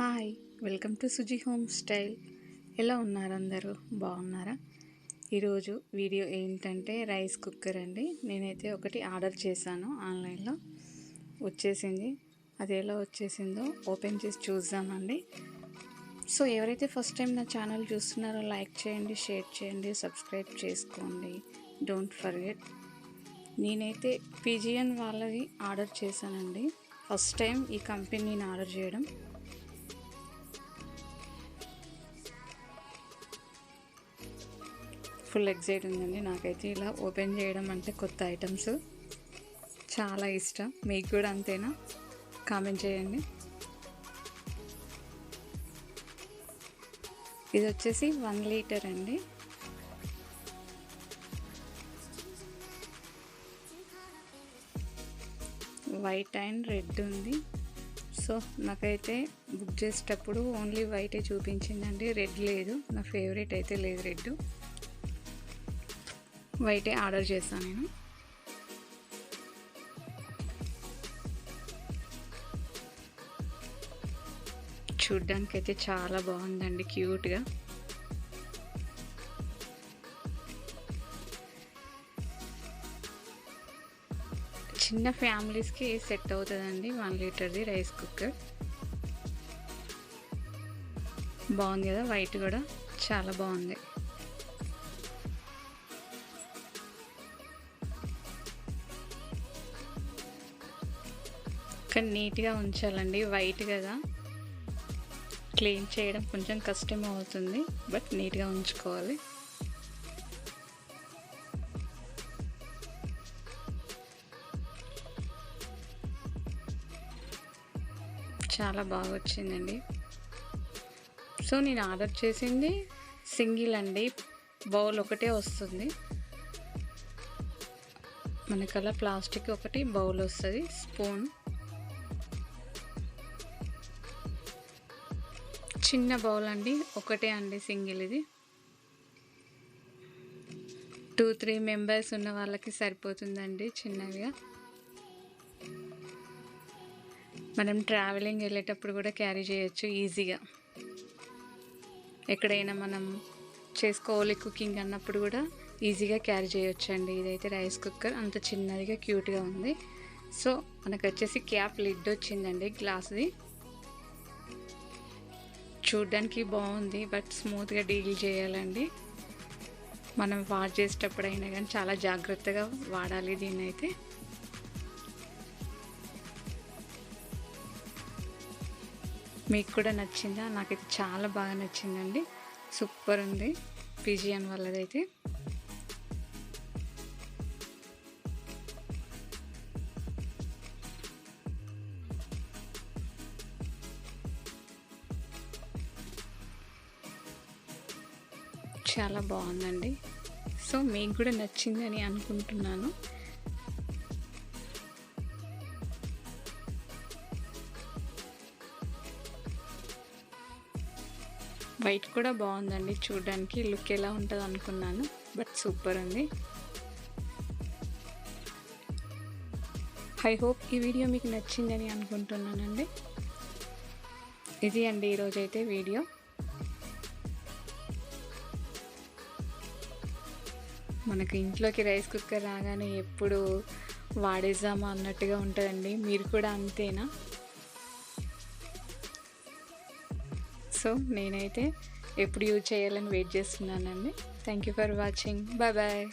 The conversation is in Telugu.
Hi welcome to Suji home style. ఎలా ఉన్నారు అందరూ? బాగున్నారా? ఈరోజు వీడియో ఏంటంటే రైస్ కుక్కర్ అండి. నేనైతే ఒకటి ఆర్డర్ చేశాను ఆన్లైన్లో. వచ్చేసింది. అది ఎలా వచ్చేసిందో ఓపెన్ చేసి చూద్దామండి. సో ఎవరైతే ఫస్ట్ టైం నా ఛానల్ చూస్తున్నారో లైక్ చేయండి షేర్ చేయండి సబ్స్క్రైబ్ చేసుకోండి. Don't forget. నేనైతే పీజియన్ వాళ్ళది ఆర్డర్ చేశానండి. ఫస్ట్ టైం ఈ కంపెనీని ఆర్డర్ చేయడం. ఫుల్ ఎగ్జైట్ ఉందండి. నాకైతే ఇలా ఓపెన్ చేయడం అంటే కొత్త ఐటమ్స్ చాలా ఇష్టం. మీకు కూడా అంతేనా? కామెంట్ చేయండి. ఇది వచ్చేసి వన్ లీటర్ అండి. వైట్ అండ్ రెడ్ ఉంది. సో నాకైతే బుక్ చేసేటప్పుడు ఓన్లీ వైటే చూపించిందండి. రెడ్ లేదు. నా ఫేవరెట్ అయితే లేదు రెడ్ వైటే ఆర్డర్ చేశాను నేను. చూడ్డానికి అయితే చాలా బాగుందండి క్యూట్గా. చిన్న ఫ్యామిలీస్కి సెట్ అవుతుందండి వన్ లీటర్ది రైస్ కుక్కర్. బాగుంది కదా వైట్ కూడా. చాలా బాగుంది. కానీ నీట్గా ఉంచాలండి వైట్ కదా. క్లీన్ చేయడం కొంచెం కష్టం అవుతుంది బట్ నీట్గా ఉంచుకోవాలి. చాలా బాగా వచ్చిందండి సో నేను ఆర్డర్ చేసింది సింగిల్ అండి బౌల్ ఒకటే వస్తుంది. మనకలా ప్లాస్టిక్ ఒకటి బౌల్ వస్తుంది స్పూన్. చిన్న బౌల్ అండి. ఒకటే అండి సింగిల్ ఇది. టూ త్రీ మెంబర్స్ ఉన్న వాళ్ళకి సరిపోతుందండి చిన్నవిగా మనం ట్రావెలింగ్ వెళ్ళేటప్పుడు కూడా క్యారీ చేయొచ్చు ఈజీగా. ఎక్కడైనా మనం చేసుకోవాలి కుకింగ్ అన్నప్పుడు కూడా ఈజీగా క్యారీ చేయొచ్చు అండి ఇదైతే రైస్ కుక్కర్. అంత చిన్నదిగా క్యూట్గా ఉంది. సో మనకు వచ్చేసి క్యాప్ లిడ్ వచ్చిందండి గ్లాస్ది. చూడ్డానికి బాగుంది బట్ స్మూత్గా డీల్ చేయాలండి. మనం వాష్ చేసేటప్పుడైనా కానీ చాలా జాగ్రత్తగా వాడాలి దీన్ని అయితే మీకు కూడా నచ్చిందా? నాకైతే చాలా బాగా నచ్చిందండి. సూపర్ ఉంది. పిజియన్ వాళ్ళదైతే చాలా బాగుందండి. సో మీకు కూడా నచ్చిందని అనుకుంటున్నాను. వైట్ కూడా బాగుందండి చూడడానికి. లుక్ ఎలా ఉంటుంది అనుకున్నాను బట్ సూపర్ ఉంది. ఐ హోప్ ఈ వీడియో మీకు నచ్చిందని అనుకుంటున్నానండి. ఇది అండి ఈరోజైతే వీడియో. మనకు ఇంట్లోకి రైస్ కుక్కర్ రాగానే ఎప్పుడు వాడేద్దామా అన్నట్టుగా ఉంటుందండి. మీరు కూడా అంతేనా? సో నేనైతే ఎప్పుడు యూజ్ చేయాలని వెయిట్ చేస్తున్నానండి. Thank you for watching bye bye